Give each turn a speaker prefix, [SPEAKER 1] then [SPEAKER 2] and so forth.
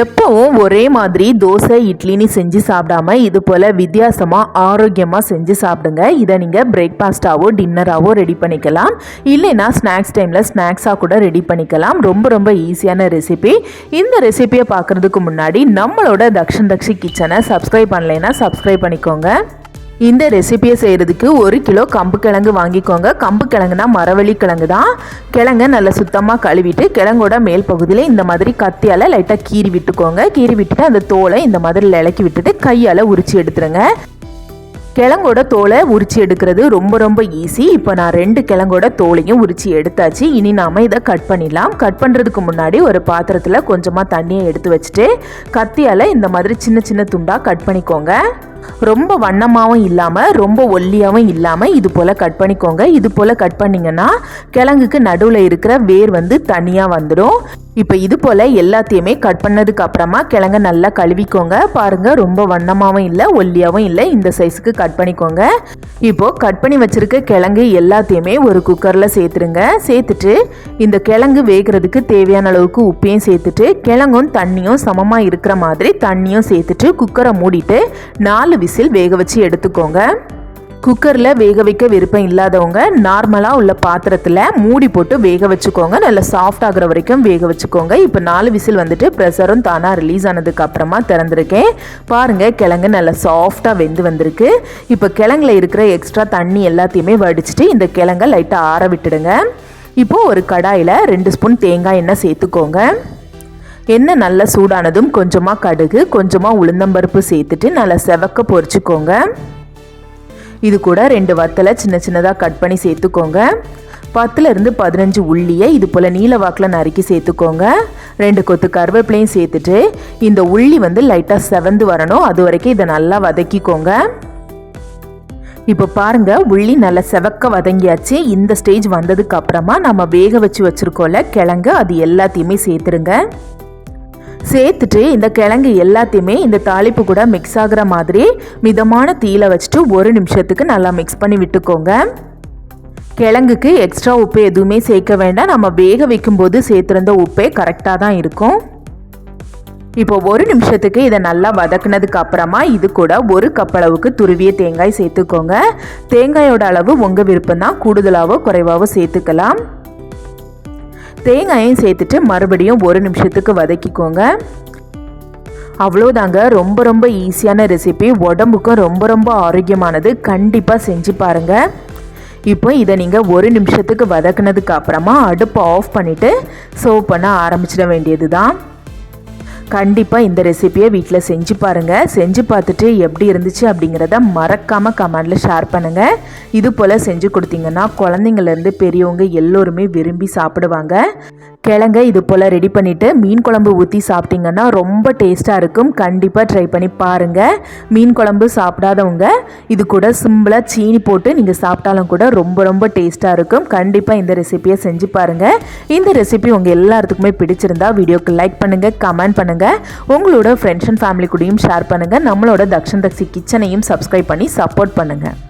[SPEAKER 1] எப்பவும் ஒரே மாதிரி தோசை இட்லின்னு செஞ்சு சாப்பிடாம இது போல் வித்தியாசமாக ஆரோக்கியமாக செஞ்சு சாப்பிடுங்க. இதை நீங்கள் பிரேக்ஃபாஸ்ட்டாவோ டின்னராகவோ ரெடி பண்ணிக்கலாம். இல்லைன்னா ஸ்நாக்ஸ் டைமில் ஸ்நாக்ஸாக கூட ரெடி பண்ணிக்கலாம். ரொம்ப ரொம்ப ஈஸியான ரெசிபி இந்த ரெசிபியை பார்க்குறதுக்கு முன்னாடி நம்மளோட தக்ஷன் தக்ஷி கிச்சனை சப்ஸ்கிரைப் பண்ணலைன்னா சப்ஸ்கிரைப் பண்ணிக்கோங்க. இந்த ரெசிபியை செய்கிறதுக்கு ஒரு கிலோ கம்பு கிழங்கு வாங்கிக்கோங்க. கம்பு கிழங்குனா மரவள்ளி கிழங்கு தான். கிழங்க நல்லா சுத்தமாக கழுவிட்டு கிழங்கோட மேல் பகுதியில் இந்த மாதிரி கத்தியால் லைட்டாக கீறி விட்டுக்கோங்க. கீறி விட்டுட்டு அந்த தோலை இந்த மாதிரி இலக்கி விட்டுட்டு கையால் உரிச்சு எடுத்துருங்க. கிழங்கோட தோலை உரிச்சு எடுக்கிறது ரொம்ப ரொம்ப ஈஸி இப்போ நான் ரெண்டு கிழங்கோட தோலையும் உரிச்சு எடுத்தாச்சு. இனி நாம இதை கட் பண்ணிடலாம். கட் பண்ணுறதுக்கு முன்னாடி ஒரு பாத்திரத்தில் கொஞ்சமாக தண்ணியை எடுத்து வச்சுட்டு கத்தியால் இந்த மாதிரி சின்ன சின்ன துண்டாக கட் பண்ணிக்கோங்க. ரொம்ப வண்ணமாகவும் இல்லாமல் ரொம்ப ஒல்லியாகவும் இல்லாமல் இது போல் கட் பண்ணிக்கோங்க. இது போல் கட் பண்ணிங்கன்னா கிழங்குக்கு நடுவில் இருக்கிற வேர் வந்து தனியாக வந்துடும். இப்போ இது போல் எல்லாத்தையுமே கட் பண்ணதுக்கு அப்புறமா கிழங்க நல்லா கழுவிக்கோங்க. பாருங்கள் ரொம்ப வண்ணமாகவும் இல்லை ஒல்லியாகவும் இல்லை. இந்த சைஸுக்கு கட் பண்ணிக்கோங்க. இப்போது கட் பண்ணி வச்சுருக்க கிழங்கு எல்லாத்தையுமே ஒரு குக்கரில் சேர்த்துருங்க. சேர்த்துட்டு இந்த கிழங்கு வேகிறதுக்கு தேவையான அளவுக்கு உப்பையும் சேர்த்துட்டு கிழங்கும் தண்ணியும் சமமாக இருக்கிற மாதிரி தண்ணியும் சேர்த்துட்டு குக்கரை மூடிட்டு நாலு நாலு விசில் வேக வச்சு எடுத்துக்கோங்க. குக்கரில் வேக வைக்க விருப்பம் இல்லாதவங்க நார்மலாக உள்ள பாத்திரத்தில் மூடி போட்டு வேக வச்சுக்கோங்க. நல்லா சாஃப்ட் ஆகிற வரைக்கும் வேக வச்சுக்கோங்க. இப்போ நாலு விசில் வந்துட்டு ப்ரெஷரும் தானாக ரிலீஸ் ஆனதுக்கு அப்புறமா திறந்துருக்கேன். பாருங்கள் கிழங்கு நல்லா சாஃப்டாக வெந்து வந்திருக்கு. இப்போ கிழங்குல இருக்கிற எக்ஸ்ட்ரா தண்ணி எல்லாத்தையுமே வடிச்சிட்டு இந்த கிழங்கை லைட்டாக ஆற விட்டுடுங்க. இப்போது ஒரு கடாயில் ரெண்டு ஸ்பூன் தேங்காய் எண்ணெய் சேர்த்துக்கோங்க. எண்ணெய் நல்லா சூடானதும் கொஞ்சமாக கடுகு கொஞ்சமாக உளுந்தம்பருப்பு சேர்த்துட்டு நல்லா செவக்க பொரிச்சுக்கோங்க. இது கூட ரெண்டு வத்தலை சின்ன சின்னதாக கட் பண்ணி சேர்த்துக்கோங்க. பத்துலேருந்து பதினஞ்சு உள்ளியை இது போல் நீல வாக்கில் நறுக்கி சேர்த்துக்கோங்க. ரெண்டு கொத்து கருவேப்பிலையும் சேர்த்துட்டு இந்த உள்ளி வந்து லைட்டாக செவந்து வரணும். அது வரைக்கும் இதை நல்லா வதக்கிக்கோங்க. இப்போ பாருங்க உள்ளி நல்லா செவக்க வதங்கியாச்சு. இந்த ஸ்டேஜ் வந்ததுக்கு அப்புறமா நம்ம வேக வச்சு வச்சிருக்கோம்ல கிழங்கு அது எல்லாத்தையுமே சேர்த்துருங்க. சேர்த்துட்டு இந்த கிழங்கு எல்லாத்தையுமே இந்த தாளிப்பு கூட மிக்ஸ் ஆகுற மாதிரி மிதமான தீயில வச்சுட்டு ஒரு நிமிஷத்துக்கு நல்லா மிக்ஸ் பண்ணி விட்டுக்கோங்க. கிழங்குக்கு எக்ஸ்ட்ரா உப்பு எதுவுமே சேர்க்க வேண்டாம். நம்ம வேக வைக்கும்போது சேர்த்துருந்த உப்பே கரெக்டாக தான் இருக்கும். இப்போ ஒரு நிமிஷத்துக்கு இதை நல்லா வதக்குனதுக்கு அப்புறமா இது கூட ஒரு கப் அளவுக்கு துருவிய தேங்காய் சேர்த்துக்கோங்க. தேங்காயோட அளவு உங்கள் விருப்பம் தான் கூடுதலாகவோ குறைவாகவோ சேர்த்துக்கலாம். தேங்காயும் சேர்த்துட்டு மறுபடியும் ஒரு நிமிஷத்துக்கு வதக்கிக்கோங்க. அவ்வளோதாங்க ரொம்ப ரொம்ப ஈஸியான ரெசிபி உடம்புக்கும் ரொம்ப ரொம்ப ஆரோக்கியமானது. கண்டிப்பாக செஞ்சு பாருங்கள் இப்போ இதை நீங்கள் ஒரு நிமிஷத்துக்கு வதக்குனதுக்கு அப்புறமா அடுப்பை ஆஃப் பண்ணிவிட்டு சர்வ் பண்ண ஆரம்பிச்சிட வேண்டியது தான் கண்டிப்பாக இந்த ரெசிபியை வீட்டில் செஞ்சு பாருங்கள் செஞ்சு பார்த்துட்டு எப்படி இருந்துச்சு அப்படிங்கிறத மறக்காமல் கமெண்டில் ஷேர் பண்ணுங்கள் இது போல் செஞ்சு கொடுத்தீங்கன்னா குழந்தைங்கள்லேருந்து பெரியவங்க எல்லோருமே விரும்பி சாப்பிடுவாங்க. கிழங்க இது போல் ரெடி பண்ணிவிட்டு மீன் குழம்பு ஊற்றி சாப்பிட்டிங்கன்னா ரொம்ப டேஸ்ட்டாக இருக்கும். கண்டிப்பாக ட்ரை பண்ணி பாருங்கள் மீன் குழம்பு சாப்பிடாதவங்க இது கூட சிம்பிளாக சீனி போட்டு நீங்கள் சாப்பிட்டாலும் கூட ரொம்ப ரொம்ப டேஸ்ட்டாக இருக்கும். கண்டிப்பாக இந்த ரெசிபியை செஞ்சு பாருங்கள் இந்த ரெசிபி உங்கள் எல்லாத்துக்குமே பிடிச்சிருந்தா வீடியோக்கு லைக் பண்ணுங்கள் கமெண்ட் பண்ணுங்கள் உங்களோட ஃப்ரெண்ட்ஸ் அண்ட் ஃபேமிலி கூடயும் ஷேர் பண்ணுங்கள் நம்மளோட தக்ஷன் தக்ஷி கிச்சனையும் சப்ஸ்கிரைப் பண்ணி சப்போர்ட் பண்ணுங்கள்